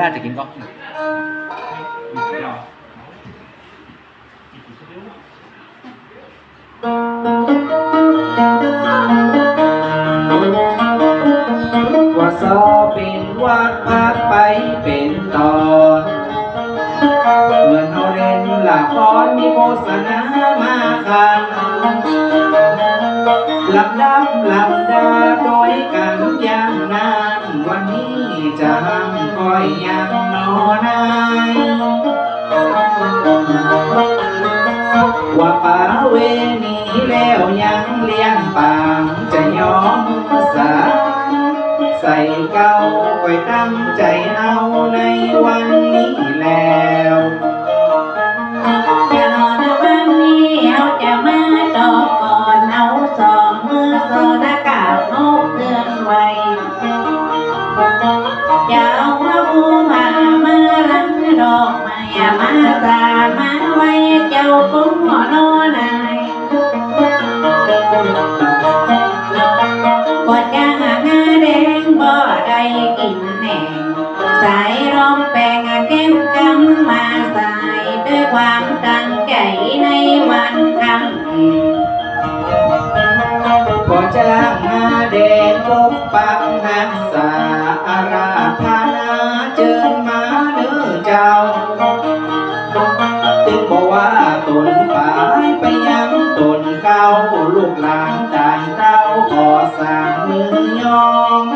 ลาจะกินก็ว่าซอเป็นวัดพักไปเป็นตอนเหมือนเขาเล่นละครมีโฆษณามาคัน ลำดับลำดาโดยกันอย่างนานวันนี้จะห้ามก้อยยังนอนายว่าป่าเวนีแล้วยังเลี้ยงปางจะยอมสาใส่เก้าไว้ตั้งใจเอาในวันนี้ ปักนักษาอาราธนาเจิญมาเนื้อเจ้าจึงบอกว่าตนปายไปยังตนเก้าลูกหลานต่างเต้าขอสางมือยอม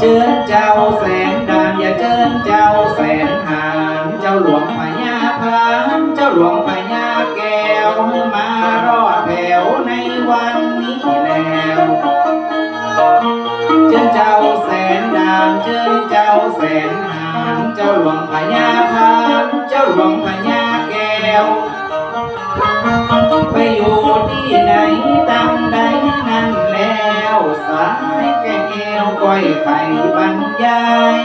เจิญเจ้าแสนดานอย่าเจิญเจ้าแสนหานเจ้าหลวง นหาเจ้าหลวงพญาพานเจ้าหลวงพญาแก้ว ไปอยู่ที่ไหนตั้งใดนั่นแล้วสายแก้วก้อยไข่บรรยาย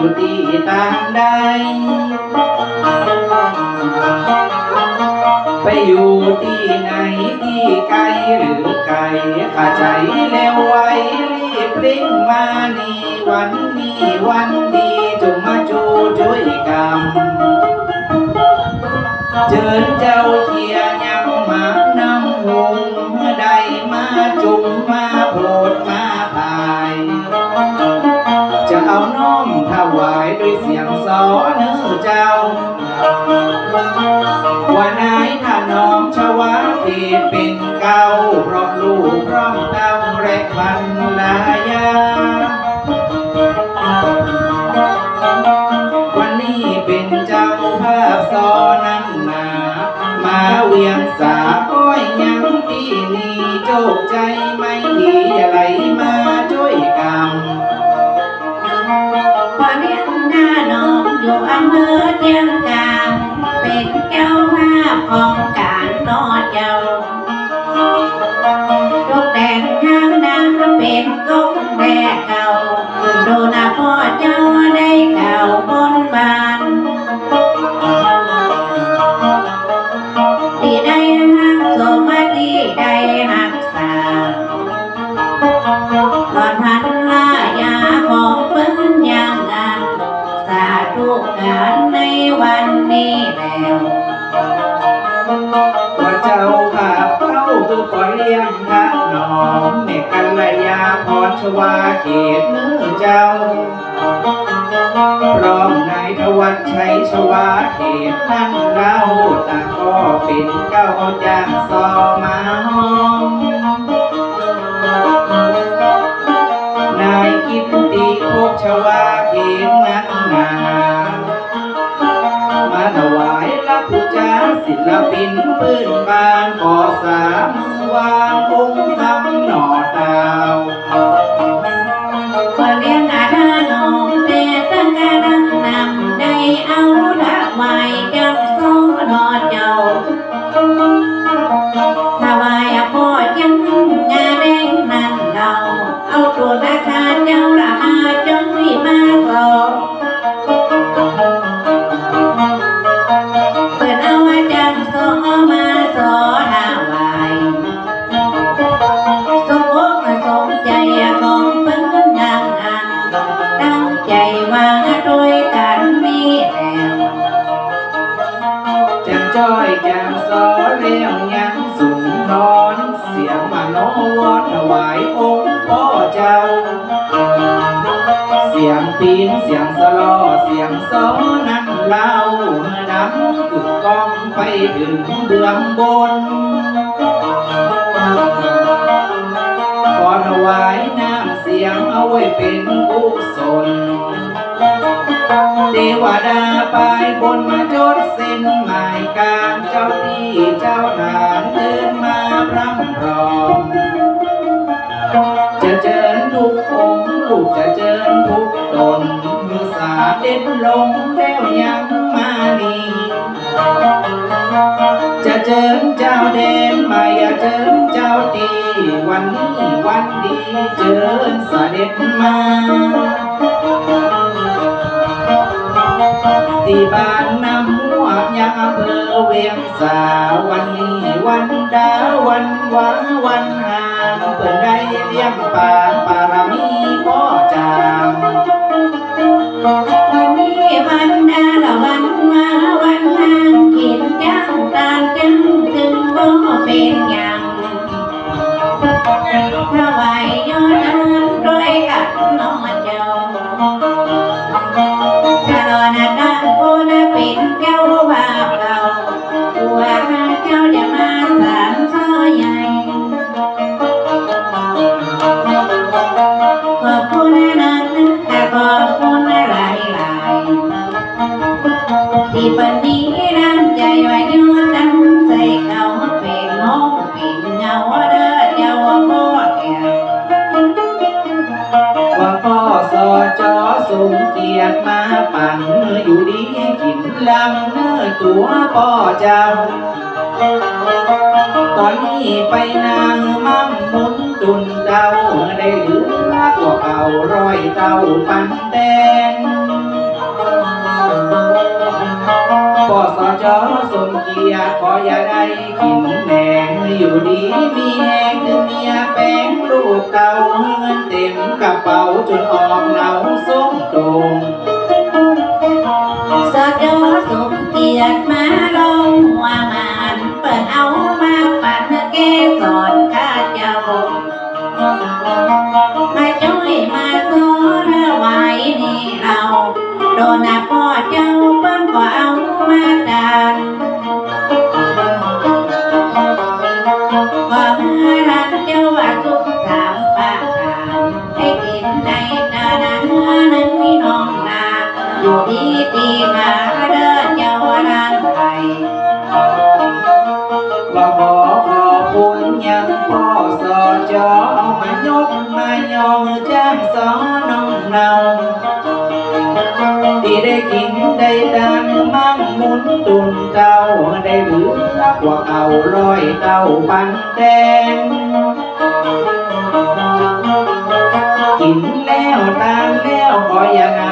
อยู่ที่ตามใด ไปอยู่ที่ไหนที่ไกลหรือไกลข้าใจเร็วไวรีบลิงมานี่วันนี้วันดีจงมาจูช่วยกรรมเจิญเจ้าเขียยังมานำหงใดมาจุงมาโพดมาตาย จะเอาน้อมถ วายด้วยเสียงสอนื้อเจ้า ว่านายท่าน้องชวาที่เป็นเก่าเพราะลูกพร้อมต้าและบรรลายาวันนี้เป็นเจ้าภาพซอนั้นนามาเวียงสา ก็ทันลายาของเปิ้นยางงานสาธุกานในวันนี้แล้วพระเจ้าข้าเข้าคือก่อนเลี้ยงพระน้องเมกัลยาพรชวาเขตเนื้อเจ้าพร้อมนายทวัชชัยชวาเขตนั่นเราตางก็เป็นเก้าจางซอมาห้อง กิตติโคชวาเขตนักหนามาถวายรับผู้จ้าศิลปินพื้นบ้านขอสามมือวางองค์ จ้อยจางซอเลี้ยงยังสุนทรเสียงมาโนวอถวายองค์พ่อเจ้า เสียงปีนเสียงสลอเสียงซอนั้นเล่าเมื่อนำกึกก้องไปถึงเบื้องบนขอถวายน้ำเสียงเอาไว้เป็นกุศลเทวดาไปบนมาจดเส้นมา จ้าที่เจ้าทานเดินมาพร่ำพร้อมจะเจิญทุกองลูกจะเจิญทุกตนมือสาเด็ดลงแล้วยังมานีจะเจิญเจ้าเดนมาอย่าเจิญเจ้าดีวันนี้วันดีเจิญเสด็จมา ที่บ้านน้ำหัวยังอำเภอเวียงสาวันนี้วันดาวันวาวันหางเปิดได้เลี้ยงปานปารมีพ่อจางวันนี้วันดา พ่อเจ้า ตอนนี้ไปนางมั่งหมุนตุนเต้าได้เหลือกว่าเก่าร้อยเต้าปันแดงพอสอจอสมเกียรติขออย่าได้กินแหนงอยู่ดีมีแหงเมียแป้งลูกเต้าเงินเต็มกระเป๋าจนออกเหนาส้มโดงสะจอสม เกียดมาลงหัวมันเปิดเอามาปั่นแกสอนข้าเจ้า มาช่วยมาสอนไว้นี่เราโดน นตุนเต้าได้เหลือกว่าเก่าร้อยเก้าปันแดงกินแล้วตามแล้วขอย่างไง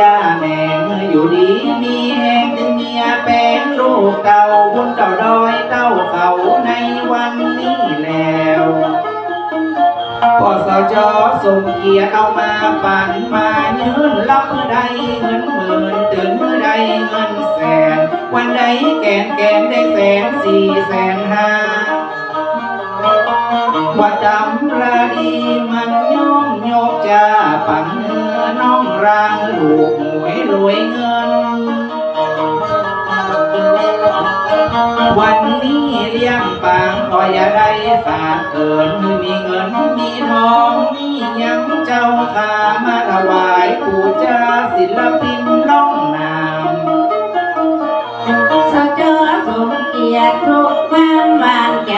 ย่าแหนงอยู่ดีมีแหงจึงเมียแป้งลูกเก่าบุญเก่าดอย พอสจสมเกียรติเอามาปั่นมายืนรับเมื่อใดเงินหมื่นตื่นเมื่อใดเงินแสน วันใดแกนแกนได้แสนสี่แสนห้าว่าจำราดีมันย่อมโยกจาปังเนื้อน้องรางลูกหวยรวยเงิน วันนี้เลี้ยงปางขอย่าได้ฝากเกินมีเงินมีทองมียังเจ้าขามาถวายปู่จ้าศิลปินร้องนามสจอสมเกียรติทุกบ้านวางใจ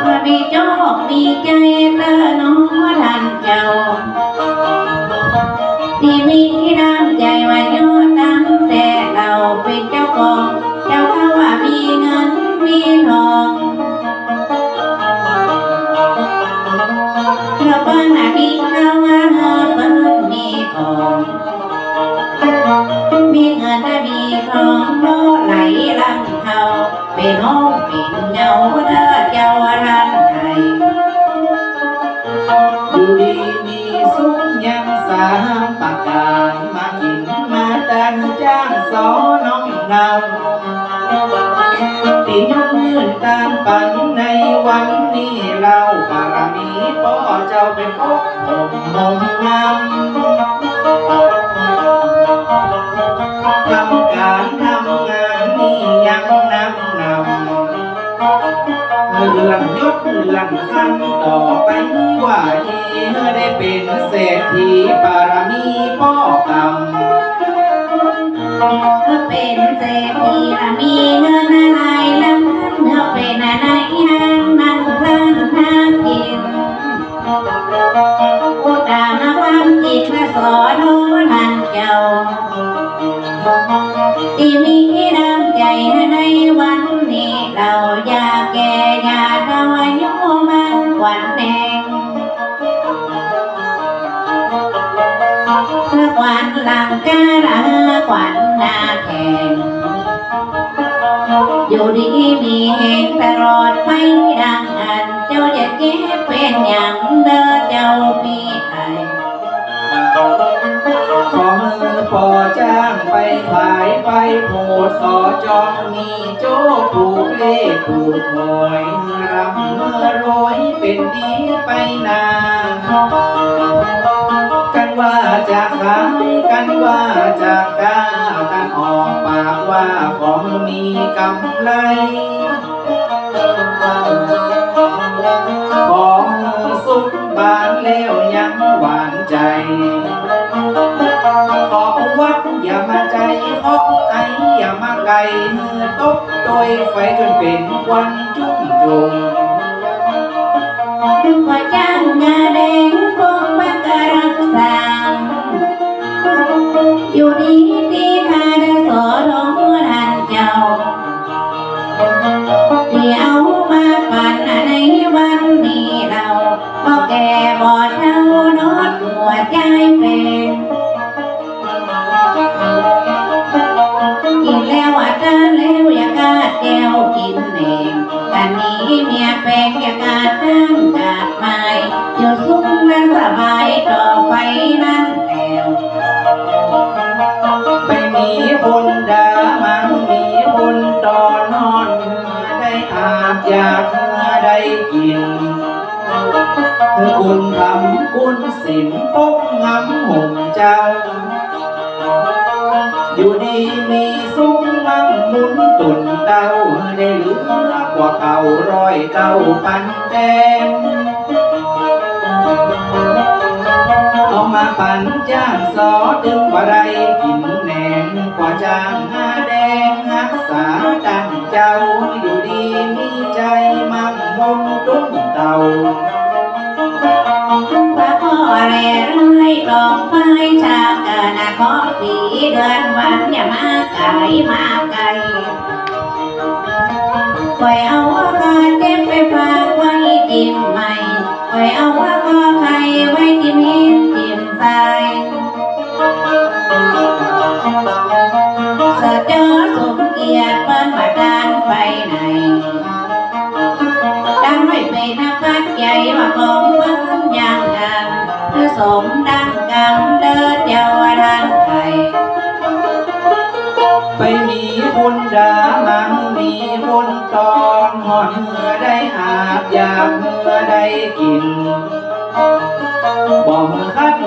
เมื่อมีโจกมีใจเตอน้อง ปากการมากินมาดันจ้างสอน้องนำที่ยกมือตานปันในวันนี้เราบารมีพ่อเจ้าเป็นพกผมมงงามทำการทำงานนี่ยัง เลื่องยศเลื่อนขั้นต่อไปว่าเอได้เป็นเศรษฐีปารมีพ่อกรรมเมื่อเป็นเศรษฐีละมีเงินอะไรละ ไปโพดขอจองมีโจ้ถูกเลขถูกหวยรำเมื่อรวยเป็นดีไปนานกันว่าจะขายกันว่าจะก้าวกันออกปากว่าของมีกำไรของสุขบานแล้วยังหวานใจ อย่ามาใจขอไออย่ามาไกลเมื่อตกโดยไฟจนเป็นควันจุ่มจุ่มว่าจ้างงาแดงคงบักรักสาอยู่ดี เธอคุณทำคุณสินปกงำห่มเจ้า อยู่ดีมีสุขมั่งมุนตุนเต้าได้เหลือกว่าเก่าร้อยเก้าพันแดงเอามาปั่นจ้างสอถึงว่าไรกินแหนงกว่าจ้างหาแดงรักษาดังเจ้าอยู่ดีมีใจมั่งมงตุ้งเต่า พระพ่อเร่ร่อยกองไฟชาเกินขอปีเดือนวันอย่ามาไกลมาไกลปล่อยเอา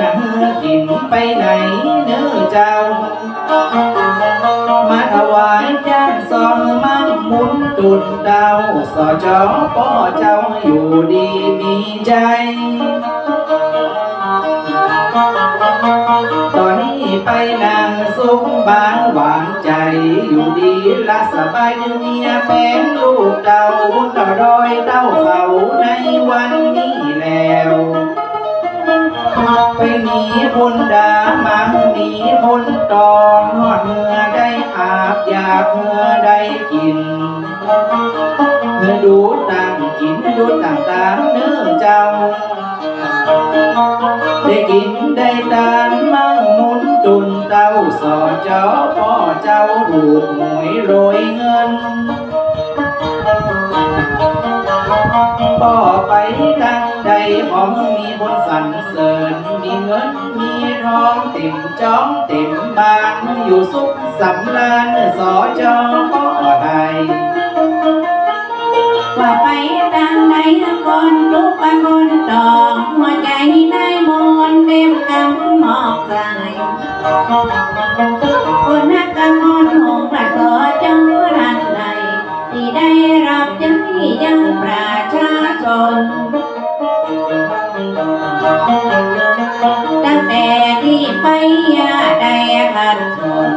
นะเมื่อกินไปไหนเนื้อเจ้า มาถวายแจ้งซองมั่งหมุนตุนดาวสอจอป้อเจ้าอยู่ดีมีใจ ตอนนี้ไปนางสุขบางหวานใจอยู่ดีละสบายเมียเป็นลูกเต้าต่อดอยเต้าเขาในวันนี้แล้ว ไปหมีคนด่ามามีคนตองหอดเมื่อได้อาบอยากเมื่อได้กินเมื่อดูต่างกินดูต่างตาเนื้อเจ้า ได้กินได้ทานมั่งหมุนตุนเต้าสอเจ้าพ่อเจ้าถูกหวยโรยเงินบ่ไปทาง ใดขอมึงมีบนสรรเสริญ มีเงินมีทองเต็มจ้องเต็มบ้านอยู่สุขสำราญสอจอพ่อไทยว่าไปทางไหนคนลุกไปคนตองหัวใจได้มนเต็มกำหมอกใจคนนักกันมนหงประสอจังรันใดที่ได้รับใจยังประชาชน ตั้งแต่ที่ไปยาได้ขัดสน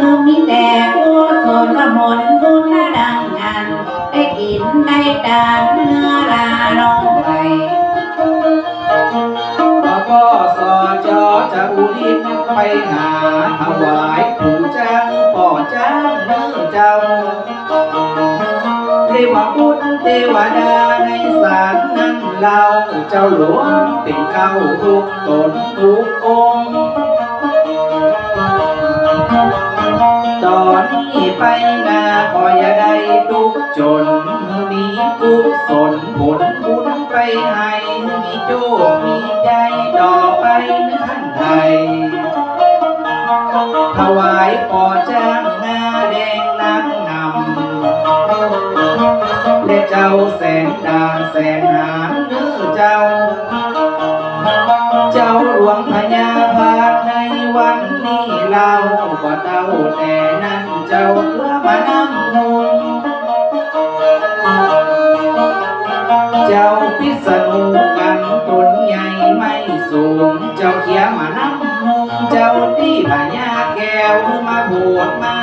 คือมีแต่ผู้สนว่าหมนบุญดังงานได้กินได้ดานเนื้อลาลงไปพ่อพ่อสอจอจะอุทิศไปหาถวายผู้จ้างพ่อจ้างเนื้อเจ้าเรียกว่าพุทธเทวดาในศาลนั้น เราเจ้าหลวงเป็นเก้าทุกตนทุกองตอนนี้ไปนาขออย่าได้ทุกจนมีกุศลผลบุญไปให้มีโชคมีใจต่อไปนะท่านไทยถวายปอจ้างงาแดงนักนำและเจ้าแสนดานแสนหา วงพญาพาในวันนี้เราก็เต้าแต่นั้นเจ้าเพื่อมานำนุงเจ้าพิษณุกันตนใหญ่ไม่สูง เจ้าเขียมานำนุงเจ้าที่พญาแก้วมาบวชมา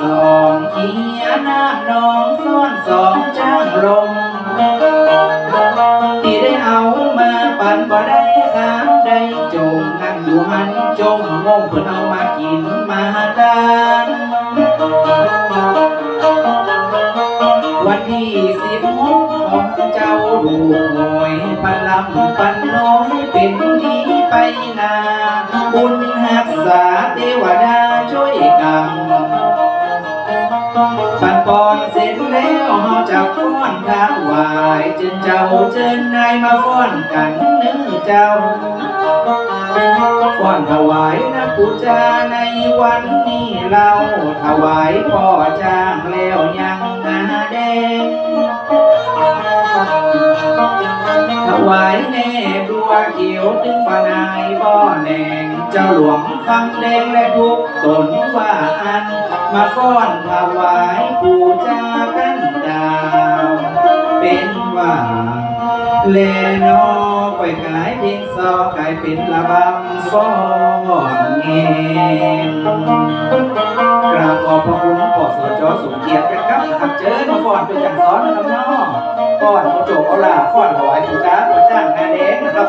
สองเขียน้ำนอง แล้าจะฟ้อนทางวายจึงเจ้าเจิญนายมาฟ้อนกันเนื้อเจ้าฟ้อนถวายนะปูจาในวันนี้เราถวายพ่อจ้างแล้วยังนาแดงถวายแม่บัวเขียวถึงปานายบ่อแนงเจ้าหลวงฟังแดงและทุกตนว่าอัน มาฟ้อนถวายปูจากันดาว เป็นว่าเลนอไปขายเพลงซอขายเป็นระบำฟ้อนเงงกราบขอบพระคุณขอสจสมเกียรตินครับนะครับเจอมาฟ้อนเป็นจังซ้อนนะครับเนาะฟ้อนโจกเอาลาฟ้อนถวายปู่จ้าพระจ้างงาแดงนะครับ